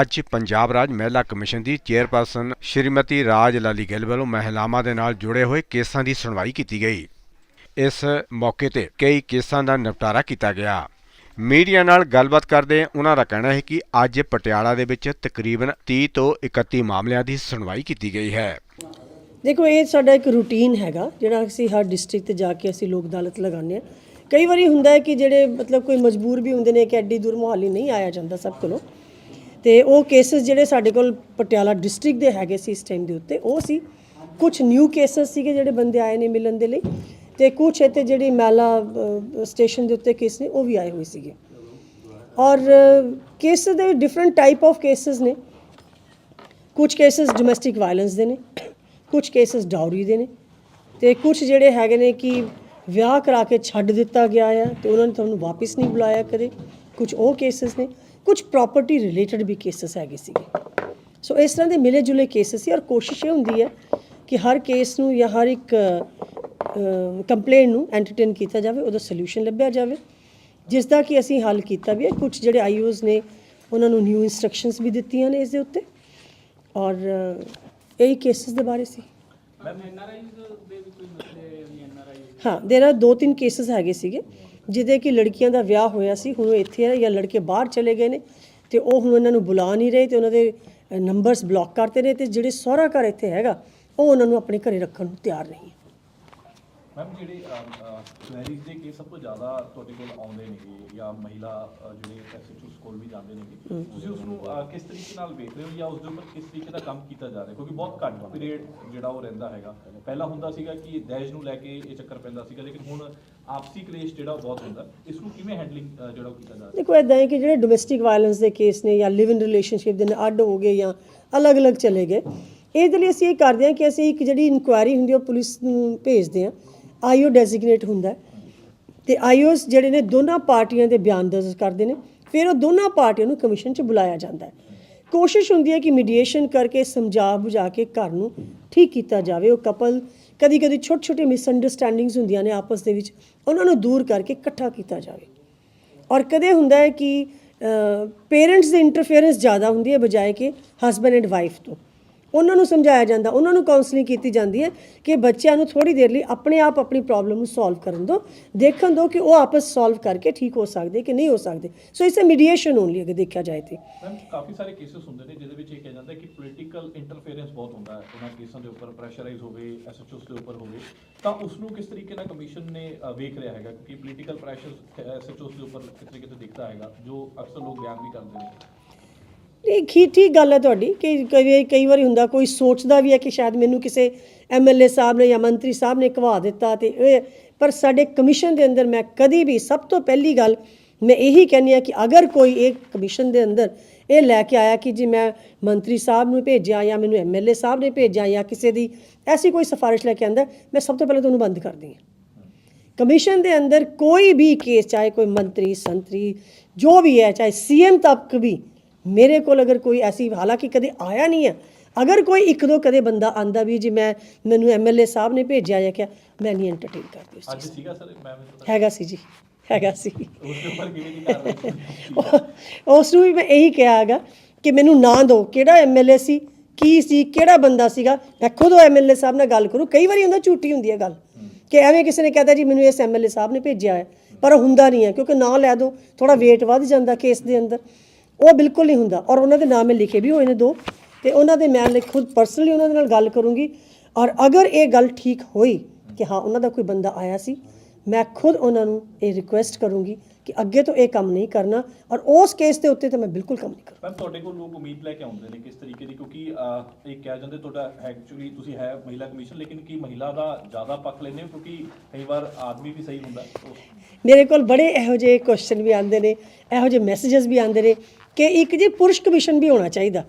ਅੱਜ ਪੰਜਾਬ ਰਾਜ ਮਹਿਲਾ ਕਮਿਸ਼ਨ ਦੀ ਚੇਅਰਪਰਸਨ ਸ਼੍ਰੀਮਤੀ ਰਾਜ ਲਾਲੀ ਗਿੱਲ ਵੱਲੋਂ ਮਹਿਲਾਵਾਂ ਦੇ ਨਾਲ ਜੁੜੇ ਹੋਏ ਕੇਸਾਂ ਦੀ ਸੁਣਵਾਈ ਕੀਤੀ ਗਈ। ਇਸ ਮੌਕੇ ਤੇ ਕਈ ਕੇਸਾਂ ਦਾ ਨਿਪਟਾਰਾ ਕੀਤਾ ਗਿਆ। ਮੀਡੀਆ ਨਾਲ ਗੱਲਬਾਤ ਕਰਦੇ ਉਹਨਾਂ ਦਾ ਕਹਿਣਾ ਹੈ ਕਿ ਅੱਜ ਪਟਿਆਲਾ ਦੇ ਵਿੱਚ ਤਕਰੀਬਨ 30 ਤੋਂ 31 ਮਾਮਲਿਆਂ ਦੀ ਸੁਣਵਾਈ ਕੀਤੀ ਗਈ ਹੈ। ਦੇਖੋ, ਇਹ ਸਾਡਾ ਇੱਕ ਰੂਟੀਨ ਹੈਗਾ, ਜਿਹੜਾ ਅਸੀਂ ਹਰ ਡਿਸਟ੍ਰਿਕਟ ਤੇ ਜਾ ਕੇ ਅਸੀਂ ਲੋਕ ਅਦਾਲਤ ਲਗਾਉਂਦੇ ਆ ਕਈ ਵਾਰੀ ਹੁੰਦਾ ਹੈ ਕਿ ਜਿਹੜੇ ਮਤਲਬ ਕੋਈ ਮਜਬੂਰ ਵੀ ਹੁੰਦੇ ਨੇ ਕਿ ਐਡੀ ਦੂਰ ਮੁਹਾਲੀ ਨਹੀਂ ਆਇਆ ਜਾਂਦਾ ਸਭ ਕੋਲੋਂ। ਤੇ ਉਹ ਕੇਸਸ ਜਿਹੜੇ ਸਾਡੇ ਕੋਲ ਪਟਿਆਲਾ ਡਿਸਟ੍ਰਿਕਟ ਦੇ ਹੈਗੇ ਸੀ ਇਸ ਟਾਈਮ ਦੇ ਉੱਤੇ, ਉਹ ਸੀ। ਕੁਝ ਨਿਊ ਕੇਸਸ ਸੀਗੇ ਜਿਹੜੇ ਬੰਦੇ ਆਏ ਨੇ ਮਿਲਣ ਦੇ ਲਈ ਤੇ ਕੁਝ ਇੱਥੇ ਜਿਹੜੀ ਮੈਲਾ ਸਟੇਸ਼ਨ ਦੇ ਉੱਤੇ ਕੇਸ ਨੇ, ਉਹ ਵੀ ਆਏ ਹੋਏ ਸੀਗੇ। ਔਰ ਕੇਸ ਦੇ ਡਿਫਰੈਂਟ ਟਾਈਪ ਆਫ ਕੇਸਸ ਨੇ। ਕੁਝ ਕੇਸਸ ਡੋਮੈਸਟਿਕ ਵਾਇਲੈਂਸ ਦੇ ਨੇ ਕੁਝ ਕੇਸਸ ਡਾਊਰੀ ਦੇ ਨੇ। ਤੇ ਕੁਝ ਜਿਹੜੇ ਹੈਗੇ ਨੇ ਕਿ ਵਿਆਹ ਕਰਾ ਕੇ ਛੱਡ ਦਿੱਤਾ ਗਿਆ ਆ ਤੇ ਉਹਨਾਂ ਨੇ ਤੁਹਾਨੂੰ ਵਾਪਸ ਨਹੀਂ ਬੁਲਾਇਆ ਕਦੇ। ਕੁਝ ਉਹ ਕੇਸਸ ਨੇ ਕੁਝ ਪ੍ਰਾਪਰਟੀ ਰਿਲੇਟਡ ਵੀ ਕੇਸਸ ਹੈਗੇ ਸੀਗੇ। ਸੋ ਇਸ ਤਰ੍ਹਾਂ ਦੇ ਮਿਲੇ ਜੁਲੇ ਕੇਸਸ ਸੀ ਔਰ ਕੋਸ਼ਿਸ਼ ਇਹ ਹੁੰਦੀ ਹੈ ਕਿ ਹਰ ਕੇਸ ਨੂੰ ਜਾਂ ਹਰ ਇੱਕ ਕੰਪਲੇਂਟ ਨੂੰ ਐਂਟਰਟੇਨ ਕੀਤਾ ਜਾਵੇ ਉਹਦਾ ਸੋਲੂਸ਼ਨ ਲੱਭਿਆ ਜਾਵੇ। ਜਿਸ ਦਾ ਕਿ ਅਸੀਂ ਹੱਲ ਕੀਤਾ ਵੀ ਹੈ ਕੁਝ ਜਿਹੜੇ ਆਈਓਜ਼ ਨੇ ਉਹਨਾਂ ਨੂੰ ਨਿਊ ਇਨਸਟਰਕਸ਼ਨਸ ਵੀ ਦਿੱਤੀਆਂ ਨੇ ਇਸ ਦੇ ਉੱਤੇ। ਔਰ ਇਹੀ ਕੇਸਿਸ ਦੇ ਬਾਰੇ ਸੀ। ਹਾਂ ਦੇਰ ਆਰ ਦੋ ਤਿੰਨ ਕੇਸਿਸ ਹੈਗੇ ਸੀਗੇ। ਜਿਹਦੇ ਕਿ ਲੜਕੀਆਂ ਦਾ ਵਿਆਹ ਹੋਇਆ ਸੀ, ਹੁਣ ਉਹ ਇੱਥੇ ਆ ਜਾਂ ਲੜਕੇ ਬਾਹਰ ਚਲੇ ਗਏ ਨੇ ਤੇ ਉਹ ਹੁਣ ਉਹਨਾਂ ਨੂੰ ਬੁਲਾ ਨਹੀਂ ਰਹੇ ਤੇ ਉਹਨਾਂ ਦੇ ਨੰਬਰਸ ਬਲੌਕ ਕਰਤੇ ਨੇ ਤੇ ਜਿਹੜੇ ਸਹੁਰਾ ਘਰ ਇੱਥੇ ਹੈਗਾ, ਉਹ ਉਹਨਾਂ ਨੂੰ ਆਪਣੇ ਘਰੇ ਰੱਖਣ ਨੂੰ ਤਿਆਰ ਨਹੀਂ ਹੈ। ਮੈਮ, ਜਿਹੜੇ ਕੁਐਰੀਜ਼ ਦੇ ਕੇਸ ਸਭ ਤੋਂ ਜ਼ਿਆਦਾ ਤੁਹਾਡੇ ਕੋਲ ਆਉਂਦੇ ਨੇਗੇ ਜਾਂ ਮਹਿਲਾ ਜਿਹੜੇ ਜਾਂਦੇ ਨੇਗੇ। ਤੁਸੀਂ ਉਸ ਨੂੰ ਕਿਸ ਤਰੀਕੇ ਨਾਲ ਵੇਖ ਰਹੇ ਹੋ ਜਾਂ ਉਸ ਦੇ ਉੱਪਰ ਕਿਸ ਤਰੀਕੇ ਦਾ ਕੰਮ ਕੀਤਾ ਜਾ ਰਿਹਾ? ਕਿਉਂਕਿ ਬਹੁਤ ਘੱਟ ਪੀਰੀਅਡ ਜਿਹੜਾ ਉਹ ਰਹਿੰਦਾ ਹੈਗਾ। ਪਹਿਲਾਂ ਹੁੰਦਾ ਸੀਗਾ ਕਿ ਦਹੇਜ ਨੂੰ ਲੈ ਕੇ ਇਹ ਚੱਕਰ ਪੈਂਦਾ ਸੀਗਾ, ਲੇਕਿਨ ਹੁਣ ਆਪਸੀ ਕਲੇਸ਼ ਜਿਹੜਾ ਬਹੁਤ ਹੁੰਦਾ। ਇਸ ਨੂੰ ਕਿਵੇਂ ਹੈਂਡਲਿੰਗ ਜਿਹੜਾ ਉਹ ਕੀਤਾ ਜਾ ਰਿਹਾ? ਦੇਖੋ ਇਦਾਂ ਹੈ ਕਿ ਜਿਹੜੇ ਡੋਮੈਸਟਿਕ ਵਾਇਲੈਂਸ ਦੇ ਕੇਸ ਨੇ ਜਾਂ ਲਿਵ ਇਨ ਰਿਲੇਸ਼ਨਸ਼ਿਪ ਦੇ ਅੱਡ ਹੋ ਗਏ ਜਾਂ ਅਲੱਗ-ਅਲੱਗ ਚਲੇ ਗਏ। ਇਹਦੇ ਲਈ ਅਸੀਂ ਇਹ ਕਰਦੇ ਹਾਂ ਕਿ ਅਸੀਂ ਇੱਕ ਜਿਹੜੀ ਇਨਕੁਆਇਰੀ ਹੁੰਦੀ ਉਹ ਪੁਲਿਸ ਨੂੰ ਭੇਜਦੇ ਹਾਂ। ਆਈਓ ਡੈਜ਼ਿਗਨੇਟ ਹੁੰਦਾ ਤੇ ਆਈਓਸ ਜਿਹੜੇ ਨੇ, ਦੋਨਾਂ ਪਾਰਟੀਆਂ ਦੇ ਬਿਆਨ ਦਰਜ ਕਰਦੇ ਨੇ। ਫਿਰ ਉਹ ਦੋਨਾਂ ਪਾਰਟੀਆਂ ਨੂੰ ਕਮਿਸ਼ਨ 'ਚ ਬੁਲਾਇਆ ਜਾਂਦਾ ਹੈ। ਕੋਸ਼ਿਸ਼ ਹੁੰਦੀ ਹੈ ਕਿ ਮੀਡੀਏਸ਼ਨ ਕਰਕੇ ਸਮਝਾ ਬੁਝਾ ਕੇ ਘਰ ਨੂੰ ਠੀਕ ਕੀਤਾ ਜਾਵੇ। ਉਹ ਕਪਲ ਕਦੀ ਕਦੀ ਛੋਟੇ ਛੋਟੇ ਮਿਸਅੰਡਰਸਟੈਂਡਿੰਗਸ ਹੁੰਦੀਆਂ ਨੇ ਆਪਸ ਦੇ ਵਿੱਚ, ਉਹਨਾਂ ਨੂੰ ਦੂਰ ਕਰਕੇ ਇਕੱਠਾ ਕੀਤਾ ਜਾਵੇ। ਔਰ ਕਦੇ ਹੁੰਦਾ ਹੈ ਕਿ ਪੇਰੈਂਟਸ ਦੀ ਇੰਟਰਫੇਰੈਂਸ ਜ਼ਿਆਦਾ ਹੁੰਦੀ ਹੈ ਬਜਾਏ ਕਿ ਹਸਬੰਡ ਐਂਡ ਵਾਈਫ ਤੋਂ। ਉਹਨਾਂ ਨੂੰ ਸਮਝਾਇਆ ਜਾਂਦਾ ਉਹਨਾਂ ਨੂੰ ਕਾਉਂਸਲਿੰਗ ਕੀਤੀ ਜਾਂਦੀ ਹੈ ਕਿ ਬੱਚਿਆਂ ਨੂੰ ਥੋੜੀ ਦੇਰ ਲਈ ਆਪਣੇ ਆਪ ਆਪਣੀ ਪ੍ਰੋਬਲਮ ਨੂੰ ਸੋਲਵ ਕਰਨ ਦਿਓ ਦੇਖਣ ਦਿਓ ਕਿ ਉਹ ਆਪਸ ਸੋਲਵ ਕਰਕੇ ਠੀਕ ਹੋ ਸਕਦੇ ਕਿ ਨਹੀਂ ਹੋ ਸਕਦੇ। ਸੋ ਇਸੇ ਮੀਡੀਏਸ਼ਨ ਓਨਲੀ ਅਗਰ ਦੇਖਿਆ ਜਾਏ ਤੇ। ਮੈਮ ਕਾਫੀ ਸਾਰੇ ਕੇਸਿਸ ਹੁੰਦੇ ਨੇ ਜਿਹਦੇ ਵਿੱਚ ਇਹ ਕਿਹਾ ਜਾਂਦਾ ਹੈ ਕਿ ਪੋਲੀਟੀਕਲ ਇੰਟਰਫੇਰੈਂਸ ਬਹੁਤ ਹੁੰਦਾ ਹੈ। ਉਹਨਾਂ ਕੇਸਾਂ ਦੇ ਉੱਪਰ ਪ੍ਰੈਸ਼ਰਾਈਜ਼ ਹੋਵੇ ਐਸਐਚਓਸ ਦੇ ਉੱਪਰ ਹੋਵੇ ਤਾਂ ਉਸ ਨੂੰ ਕਿਸ ਤਰੀਕੇ ਨਾਲ ਕਮਿਸ਼ਨ ਨੇ ਅ, ਵੇਖ ਰਿਹਾ ਹੈਗਾ? ਕਿਉਂਕਿ ਪੋਲੀਟੀਕਲ ਪ੍ਰੈਸ਼ਰ ਐਸਐਚਓਸ ਦੇ ਉੱਪਰ ਕਿਤੇ ਕਿਤੇ ਦਿਖਦਾ ਹੈਗਾ ਜੋ ਅਕਸਰ ਲੋਕ ਬਿਆਨ ਵੀ ਕਰਦੇ ਨੇ। ਇਹ ਠੀਕ ਠੀਕ ਗੱਲ ਹੈ ਤੁਹਾਡੀ ਕਿ ਕਈ ਕਈ ਵਾਰੀ ਹੁੰਦਾ, ਕੋਈ ਸੋਚਦਾ ਵੀ ਹੈ ਕਿ ਸ਼ਾਇਦ ਮੈਨੂੰ ਕਿਸੇ ਐਮਐਲਏ ਸਾਹਿਬ ਨੇ ਜਾਂ ਮੰਤਰੀ ਸਾਹਿਬ ਨੇ ਘਵਾ ਦਿੱਤਾ ਤੇ ਇਹ, ਪਰ ਸਾਡੇ ਕਮਿਸ਼ਨ ਦੇ ਅੰਦਰ ਮੈਂ ਕਦੀ ਵੀ ਸਭ ਤੋਂ ਪਹਿਲੀ ਗੱਲ ਮੈਂ ਇਹੀ ਕਹਿੰਦੀ ਆ ਕਿ ਅਗਰ ਕੋਈ ਇਹ ਕਮਿਸ਼ਨ ਦੇ ਅੰਦਰ ਇਹ ਲੈ ਕੇ ਆਇਆ ਕਿ ਜੀ ਮੈਂ ਮੰਤਰੀ ਸਾਹਿਬ ਨੂੰ ਭੇਜਿਆ ਜਾਂ ਮੈਨੂੰ ਐਮਐਲਏ ਸਾਹਿਬ ਨੇ ਭੇਜਿਆ ਜਾਂ ਕਿਸੇ ਦੀ ਐਸੀ ਕੋਈ ਸਿਫਾਰਿਸ਼ ਲੈ ਕੇ ਆਂਦਾ, ਮੈਂ ਸਭ ਤੋਂ ਪਹਿਲਾਂ ਤੁਹਾਨੂੰ ਬੰਦ ਕਰਦੀ ਹਾਂ। ਕਮਿਸ਼ਨ ਦੇ ਅੰਦਰ ਕੋਈ ਵੀ ਕੇਸ, ਚਾਹੇ ਕੋਈ ਮੰਤਰੀ, ਸੰਤਰੀ, ਜੋ ਵੀ ਹੈ, ਚਾਹੇ ਸੀਐਮ ਤੱਕ ਵੀ ਮੇਰੇ ਕੋਲ ਅਗਰ ਕੋਈ ਐਸੀ ਹਾਲਾਂਕਿ ਕਦੇ ਆਇਆ ਨਹੀਂ ਹੈ ਅਗਰ ਕੋਈ ਇੱਕ ਦੋ ਕਦੇ ਬੰਦਾ ਆਂਦਾ ਵੀ ਜੀ ਮੈਂ ਮੈਨੂੰ ਐਮਐਲਏ ਸਾਹਿਬ ਨੇ ਭੇਜਿਆ ਜਾਂ ਕਿਹਾ ਮੈਂ ਨਹੀਂ ਐਂਟਰਟੇਨ ਕਰਦੀ ਉਸ ਅੱਜ ਸੀਗਾ ਸਰ ਚੀਜ਼। ਹੈਗਾ ਸੀ ਜੀ ਹੈਗਾ ਸੀ। ਉਸ ਨੂੰ ਵੀ ਮੈਂ ਇਹੀ ਕਿਹਾ ਹੈਗਾ ਕਿ ਮੈਨੂੰ ਨਾਂ ਦਿਓ ਕਿਹੜਾ ਐਮਐਲਏ ਸੀ ਕੀ ਸੀ ਕਿਹੜਾ ਬੰਦਾ ਸੀਗਾ ਮੈਂ ਖੁਦ ਉਹ ਐਮਐਲਏ ਸਾਹਿਬ ਨਾਲ ਗੱਲ ਕਰੂੰ। ਕਈ ਵਾਰੀ ਹੁੰਦਾ ਝੂਠੀ ਹੁੰਦੀ ਹੈ ਗੱਲ ਕਿ ਐਵੇਂ ਕਿਸੇ ਨੇ ਕਹਤਾ ਜੀ ਮੈਨੂੰ ਇਸ ਐਮਐਲਏ ਸਾਹਿਬ ਨੇ ਭੇਜਿਆ ਹੈ ਪਰ ਹੁੰਦਾ ਨਹੀਂ ਹੈ ਕਿਉਂਕਿ ਨਾਂ ਲੈ ਦੋ ਥੋੜਾ weight ਵੱਧ ਜਾਂਦਾ ਕੇਸ ਦੇ ਅੰਦਰ। ਉਹ ਬਿਲਕੁਲ ਨਹੀਂ ਹੁੰਦਾ। ਔਰ ਉਹਨਾਂ ਦੇ ਨਾਮ ਮੈਂ ਲਿਖੇ ਵੀ ਹੋਏ ਨੇ ਦੋ। ਤੇ ਉਹਨਾਂ ਦੇ ਮੈਂ ਖੁਦ ਪਰਸਨਲੀ ਉਹਨਾਂ ਦੇ ਨਾਲ ਗੱਲ ਕਰੂੰਗੀ। ਔਰ ਅਗਰ ਇਹ ਗੱਲ ਠੀਕ ਹੋਈ ਕਿ ਹਾਂ ਉਹਨਾਂ ਦਾ ਕੋਈ ਬੰਦਾ ਆਇਆ ਸੀ ਮੈਂ ਖੁਦ ਉਹਨਾਂ ਨੂੰ ਇਹ ਰਿਕੁਐਸਟ ਕਰੂੰਗੀ ਕਿ ਅੱਗੇ ਤੋਂ ਇਹ ਕੰਮ ਨਹੀਂ ਕਰਨਾ। ਔਰ ਉਸ ਕੇਸ ਦੇ ਉੱਤੇ ਤਾਂ ਮੈਂ ਬਿਲਕੁਲ ਕੰਮ ਨਹੀਂ ਕਰਾਂ ਮੈਮ ਤੁਹਾਡੇ ਕੋਲ ਲੋਕ ਉਮੀਦ ਲੈ ਕੇ ਆਉਂਦੇ ਨੇ ਕਿਸ ਤਰੀਕੇ ਦੀ? ਕਿਉਂਕਿ ਇਹ ਕਿਹਾ ਜਾਂਦਾ ਤੁਹਾਡਾ ਐਕਚੁਅਲੀ ਤੁਸੀਂ ਹੈ ਮਹਿਲਾ ਕਮਿਸ਼ਨ ਲੇਕਿਨ ਕੀ ਮਹਿਲਾ ਦਾ ਜ਼ਿਆਦਾ ਪੱਖ ਲੈਂਦੇ ਹੋ? ਕਿਉਂਕਿ ਕਈ ਵਾਰ ਆਦਮੀ ਵੀ ਸਹੀ ਹੁੰਦਾ। ਮੇਰੇ ਕੋਲ ਬੜੇ ਇਹੋ ਜਿਹੇ ਕੁਐਸਚਨ ਵੀ ਆਉਂਦੇ ਨੇ ਇਹੋ ਜਿਹੇ ਮੈਸੇजेस ਵੀ ਆਉਂਦੇ ਨੇ। ਕਿ ਇੱਕ ਜੀ ਪੁਰਸ਼ ਕਮਿਸ਼ਨ ਵੀ ਹੋਣਾ ਚਾਹੀਦਾ।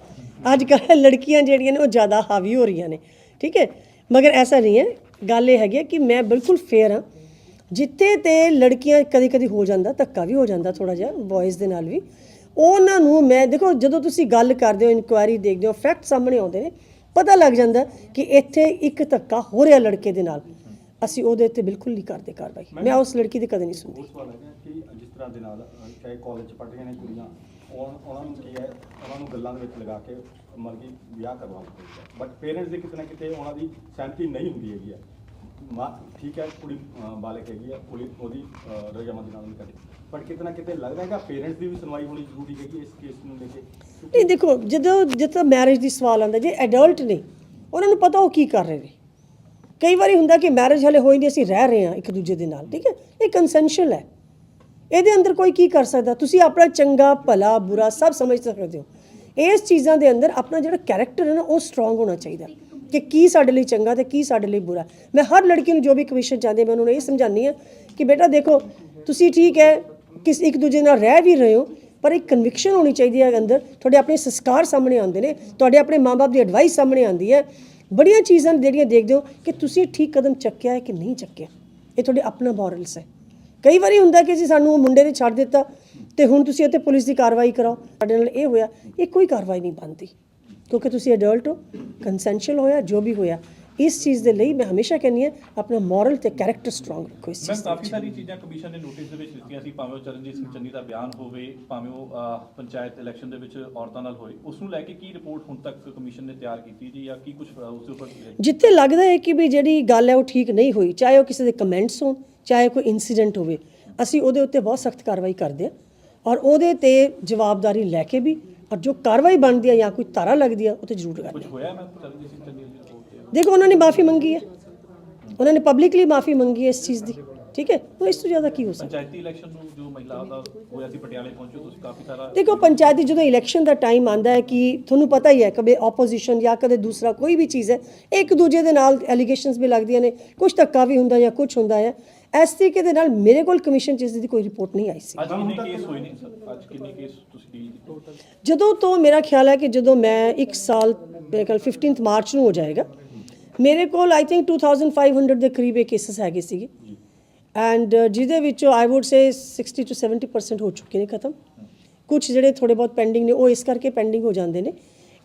ਅੱਜ ਕੱਲ੍ਹ ਲੜਕੀਆਂ ਜਿਹੜੀਆਂ ਨੇ ਉਹ ਜ਼ਿਆਦਾ ਹਾਵੀ ਹੋ ਰਹੀਆਂ ਨੇ, ਠੀਕ ਹੈ? ਮਗਰ ਐਸਾ ਨਹੀਂ ਹੈ, ਗੱਲ ਇਹ ਹੈਗੀ ਹੈ ਕਿ ਮੈਂ ਬਿਲਕੁਲ ਫੇਅਰ ਹਾਂ। ਜਿੱਥੇ ਤੇ ਲੜਕੀਆਂ ਕਦੀ ਕਦੀ ਹੋ ਜਾਂਦਾ, ਧੱਕਾ ਵੀ ਹੋ ਜਾਂਦਾ ਥੋੜਾ ਜਿਹਾ ਬॉयਜ਼ ਦੇ ਨਾਲ ਵੀ। ਉਹਨਾਂ ਨੂੰ ਮੈਂ, ਦੇਖੋ, ਜਦੋਂ ਤੁਸੀਂ ਗੱਲ ਕਰਦੇ ਹੋ ਇਨਕੁਆਇਰੀ ਦੇਖਦੇ ਹੋ ਫੈਕਟ ਸਾਹਮਣੇ ਆਉਂਦੇ ਨੇ, ਪਤਾ ਲੱਗ ਜਾਂਦਾ ਕਿ ਇੱਥੇ ਇੱਕ ਧੱਕਾ ਹੋ ਰਿਹਾ ਲੜਕੇ ਦੇ ਨਾਲ। ਅਸੀਂ ਉਹਦੇ ਉੱਤੇ ਬਿਲਕੁਲ ਨਹੀਂ ਕਰਦੇ ਕਾਰਵਾਈ। ਮੈਂ ਉਸ ਲੜਕੀ ਦੀ ਕਦੇ ਨਹੀਂ ਸੁਣਦੀ। ਉਹ ਸਵਾਲ ਹੈਗਾ ਕਿ ਜਿਸ ਤਰ੍ਹਾਂ ਦੇ ਨਾਲ ਅ, ਚਾਹੇ ਕਾਲਜ ਚ ਪੜ੍ਹ ਰਹੀਆਂ ਨੇ ਕੁੜੀਆਂ ਉਹ- ਉਹਨਾਂ ਨੂੰ ਕੀ ਹੈ ਉਹਨਾਂ ਨੂੰ ਗੱਲਾਂ ਦੇ ਵਿੱਚ ਲਗਾ ਕੇ ਮਤਲਬ ਕਿ ਵਿਆਹ ਕਰਵਾਉਂਦੇ ਬਟ ਪੇਰੈਂਟਸ ਦੇ ਕਿਤੇ ਨਾ ਕਿਤੇ ਉਹਨਾਂ ਦੀ ਸਹਿਮਤੀ ਨਹੀਂ ਹੁੰਦੀ ਹੈਗੀ ਹੈ। ਮਾਂ ਠੀਕ ਹੈ ਕੁੜੀ ਬਾਲਕ ਹੈਗੀ ਹੈ ਕੁੜੀ ਉਹਦੀ ਰਜ਼ਾਮੰਦੀ ਨਾਲ ਨਹੀਂ ਕਰਦੀ ਬਟ ਕਿਤੇ ਨਾ ਕਿਤੇ ਲੱਗਦਾ ਹੈਗਾ ਪੇਰੈਂਟਸ ਦੀ ਵੀ ਸੁਣਵਾਈ ਹੋਣੀ ਜ਼ਰੂਰੀ ਹੈਗੀ ਇਸ ਕੇਸ ਨੂੰ ਲੈ ਕੇ। ਨਹੀਂ ਦੇਖੋ ਜਦੋਂ ਜਦੋਂ ਮੈਰਿਜ ਦੀ ਸਵਾਲ ਆਉਂਦਾ ਜੇ ਐਡਲਟ ਨੇ ਉਹਨਾਂ ਨੂੰ ਪਤਾ ਉਹ ਕੀ ਕਰ ਰਹੇ ਨੇ। ਕਈ ਵਾਰੀ ਹੁੰਦਾ ਕਿ ਮੈਰਿਜ ਹਲੇ ਹੋਈ ਨਹੀਂ ਅਸੀਂ ਰਹਿ ਰਹੇ ਹਾਂ ਇੱਕ ਦੂਜੇ ਦੇ ਨਾਲ, ਠੀਕ ਹੈ? ਇਹ ਕੰਸੈਂਸ਼ੂਅਲ ਹੈ। ਇਹਦੇ ਅੰਦਰ ਕੋਈ ਕੀ ਕਰ ਸਕਦਾ? ਤੁਸੀਂ ਆਪਣਾ ਚੰਗਾ, ਭਲਾ, ਬੁਰਾ ਸਭ ਸਮਝ ਸਕਦੇ ਹੋ। ਇਸ ਚੀਜ਼ਾਂ ਦੇ ਅੰਦਰ ਆਪਣਾ ਜਿਹੜਾ ਕੈਰੈਕਟਰ ਹੈ ਨਾ, ਉਹ ਸਟਰੋਂਗ ਹੋਣਾ ਚਾਹੀਦਾ। ਕਿ ਕੀ ਸਾਡੇ ਲਈ ਚੰਗਾ ਤੇ ਕੀ ਸਾਡੇ ਲਈ ਬੁਰਾ। ਮੈਂ ਹਰ ਲੜਕੀ ਨੂੰ ਜੋ ਵੀ ਕਮਿਸ਼ਨ ਚਾਹੁੰਦੇ ਮੈਂ ਉਹਨਾਂ ਨੂੰ ਇਹ ਸਮਝਾਉਂਦੀ ਹਾਂ ਕਿ ਬੇਟਾ ਦੇਖੋ, ਤੁਸੀਂ ਠੀਕ ਹੈ, ਕਿਸ ਇੱਕ ਦੂਜੇ ਨਾਲ ਰਹਿ ਵੀ ਰਹੇ ਹੋ, ਪਰ ਇੱਕ ਕਨਵਿਕਸ਼ਨ ਹੋਣੀ ਚਾਹੀਦੀ ਹੈ ਅੰਦਰ। ਤੁਹਾਡੇ ਆਪਣੇ ਸੰਸਕਾਰ ਸਾਹਮਣੇ ਆਉਂਦੇ ਨੇ, ਤੁਹਾਡੇ ਆਪਣੇ ਮਾਪੇ ਦੀ ਐਡਵਾਈਸ ਸਾਹਮਣੇ ਆਉਂਦੀ ਹੈ। ਬੜੀਆਂ ਚੀਜ਼ਾਂ ਜਿਹੜੀਆਂ ਦੇਖਦੇ ਹੋ ਕਿ ਤੁਸੀਂ ਠੀਕ ਕਦਮ ਚੱਕਿਆ ਹੈ ਕਿ ਨਹੀਂ ਚੱਕਿਆ। ਇਹ ਤੁਹਾਡੇ ਆਪਣਾ ਮੋਰਲਸ ਹੈ। ਕਈ ਵਾਰੀ ਹੁੰਦਾ ਕਿ ਜੀ ਸਾਨੂੰ ਉਹ ਮੁੰਡੇ ਨੇ ਛੱਡ ਦਿੱਤਾ ਤੇ ਹੁਣ ਤੁਸੀਂ ਇੱਥੇ ਪੁਲਿਸ ਦੀ ਕਾਰਵਾਈ ਕਰਾਓ। ਸਾਡੇ ਨਾਲ ਇਹ ਹੋਇਆ, ਇਹ ਕੋਈ ਕਾਰਵਾਈ ਨਹੀਂ ਬਣਦੀ। ਕਿਉਂਕਿ ਤੁਸੀਂ ਅਡਲਟ ਹੋ ਕੰਸੈਂਸ਼ੂਅਲ ਹੋਇਆ, ਜੋ ਵੀ ਹੋਇਆ। ਇਸ ਚੀਜ਼ ਦੇ ਲਈ ਮੈਂ ਹਮੇਸ਼ਾ ਕਹਿੰਦੀ ਹਾਂ ਆਪਣਾ ਮੋਰਲ ਤੇ ਕੈਰੈਕਟਰ ਸਟਰੋਂਗ ਰੱਖੋ ਇਸ ਮੈਂ ਚੀਜ਼ ਦੇ ਕਾਫੀ ਸਾਰੀ ਚੀਜ਼ਾਂ ਕਮਿਸ਼ਨ ਨੇ ਨੋਟਿਸ ਦੇ ਵਿੱਚ ਦਿੱਤੀਆਂ ਸੀ ਭਾਵੇਂ ਉਹ ਚਰਨਜੀਤ ਸਿੰਘ ਚੰਨੀ ਦਾ ਬਿਆਨ ਹੋਵੇ ਭਾਵੇਂ ਉਹ ਪੰਚਾਇਤ ਇਲੈਕਸ਼ਨ ਦੇ ਵਿੱਚ ਔਰਤਾਂ ਨਾਲ ਹੋਏ ਉਸ ਨੂੰ ਲੈ ਕੇ ਕੀ ਰਿਪੋਰਟ ਹੁਣ ਤੱਕ ਕਮਿਸ਼ਨ ਨੇ ਤਿਆਰ ਕੀਤੀ ਜੀ ਜਾਂ ਕੀ ਕੁਝ ਉਸ ਉੱਪਰ ਜਿੱਥੇ ਲੱਗਦਾ ਹੈ ਕਿ ਵੀ ਜਿਹੜੀ ਗੱਲ ਹੈ ਉਹ ਠੀਕ ਨਹੀਂ ਹੋਈ ਚਾਹੇ ਉਹ ਕਿਸੇ ਦੇ ਕਮੈਂਟਸ ਹੋਣ ਚਾਹੇ ਕੋਈ ਇਨਸੀਡੈਂਟ ਹੋਵੇ ਅਸੀਂ ਉਹਦੇ ਉੱਤੇ ਬਹੁਤ ਸਖਤ ਕਾਰਵਾਈ ਕਰਦੇ ਹਾਂ ਔਰ ਉਹਦੇ ਤੇ ਜਵਾਬਦਾਰੀ ਲੈ ਕੇ ਵੀ ਔਰ ਜੋ ਕਾਰਵਾਈ ਬਣਦੀ ਹੈ ਜਾਂ ਕੋਈ ਧਾਰਾ ਲੱਗਦੀ ਹੈ ਉਹ ਤੇ ਜ਼ਰੂਰ ਕਰਦੇ ਕੁਝ ਹੋਇਆ ਮੈਂ ਚਰਨਜੀਤ ਸਿੰਘ ਚੰਨੀ ਦੇਖੋ ਉਹਨਾਂ ਨੇ ਮਾਫੀ ਮੰਗੀ ਹੈ। ਉਹਨਾਂ ਨੇ ਪਬਲਿਕਲੀ ਮਾਫੀ ਮੰਗੀ ਹੈ ਇਸ ਚੀਜ਼ ਦੀ। ਠੀਕ ਹੈ? ਉਹ ਇਸ ਤੋਂ ਜ਼ਿਆਦਾ ਕੀ ਹੋ ਸਕਦਾ? ਪੰਚਾਇਤੀ ਇਲੈਕਸ਼ਨ ਨੂੰ ਜੋ ਮਹਿਲਾ ਦਾ ਹੋਇਆ ਸੀ ਪਟਿਆਲੇ ਪਹੁੰਚੋ ਤੁਸੀਂ ਕਾਫੀ ਸਾਰਾ ਦੇਖੋ ਪੰਚਾਇਤੀ ਜਦੋਂ ਇਲੈਕਸ਼ਨ ਦਾ ਟਾਈਮ ਆਂਦਾ ਹੈ ਕਿ ਤੁਹਾਨੂੰ ਪਤਾ ਹੀ ਹੈ ਕਦੇ ਆਪੋਜੀਸ਼ਨ ਜਾਂ ਕਦੇ ਦੂਸਰਾ ਕੋਈ ਵੀ ਚੀਜ਼ ਹੈ ਇੱਕ ਦੂਜੇ ਦੇ ਨਾਲ ਐਲੀਗੇਸ਼ਨਸ ਵੀ ਲੱਗਦੀਆਂ ਨੇ ਕੁਝ ਧੱਕਾ ਵੀ ਹੁੰਦਾ ਜਾਂ ਕੁਝ ਹੁੰਦਾ ਹੈ। ਇਸ ਤਰੀਕੇ ਦੇ ਨਾਲ ਮੇਰੇ ਕੋਲ ਕਮਿਸ਼ਨ ਚੀਜ਼ ਦੀ ਕੋਈ ਰਿਪੋਰਟ ਨਹੀਂ ਆਈ ਸੀ। ਅੱਜ ਕਿੰਨੇ ਕੇਸ ਹੋਏ ਨੇ ਸਰ? ਅੱਜ ਕਿੰਨੇ ਕੇਸ ਤੁਸੀਂ ਡੀਲ ਕੀਤੇ? ਜਦੋਂ ਤੋਂ ਮੇਰਾ ਖਿਆਲ ਹੈ ਕਿ ਜਦੋਂ ਮੈਂ ਇੱਕ ਸਾਲ ਮੇਰੇ ਖਿਆਲ 15th ਮਾਰਚ ਨੂੰ ਹੋ ਜਾਏਗਾ ਮੇਰੇ ਕੋਲ ਆਈ ਥਿੰਕ 2500 ਦੇ ਕਰੀਬ ਇਹ ਕੇਸਸ ਹੈਗੇ ਸੀਗੇ। ਐਂਡ ਜਿਹਦੇ ਵਿੱਚੋਂ ਆਈ ਊਡ ਸੇ 60 to 70% ਹੋ ਚੁੱਕੇ ਨੇ ਖਤਮ। ਕੁਝ ਜਿਹੜੇ ਥੋੜੇ ਬਹੁਤ ਪੈਂਡਿੰਗ ਨੇ ਉਹ ਇਸ ਕਰਕੇ ਪੈਂਡਿੰਗ ਹੋ ਜਾਂਦੇ ਨੇ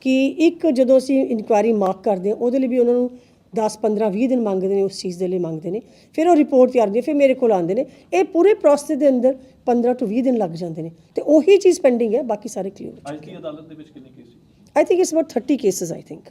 ਕਿ ਇੱਕ ਜਦੋਂ ਅਸੀਂ ਇਨਕੁਆਇਰੀ ਮਾਰਕ ਕਰਦੇ ਹਾਂ ਉਹਦੇ ਲਈ ਵੀ ਉਹਨਾਂ ਨੂੰ 10 15 20 ਦਿਨ ਮੰਗਦੇ ਨੇ ਉਸ ਚੀਜ਼ ਦੇ ਲਈ ਮੰਗਦੇ ਨੇ। ਫਿਰ ਉਹ ਰਿਪੋਰਟ ਤਿਆਰ ਹੁੰਦੀ ਫਿਰ ਮੇਰੇ ਕੋਲ ਆਉਂਦੇ ਨੇ। ਇਹ ਪੂਰੇ ਪ੍ਰੋਸੈਸ ਦੇ ਅੰਦਰ 15 ਤੋਂ 20 ਦਿਨ ਲੱਗ ਜਾਂਦੇ ਨੇ। ਤੇ ਉਹੀ ਚੀਜ਼ ਪੈਂਡਿੰਗ ਹੈ ਬਾਕੀ ਸਾਰੇ ਕਲੀਅਰ ਅੱਜ ਦੀ ਅਦਾਲਤ ਦੇ ਵਿੱਚ ਕਿੰਨੇ ਕੇਸ ਸੀ? I think it's about 30 cases, I think.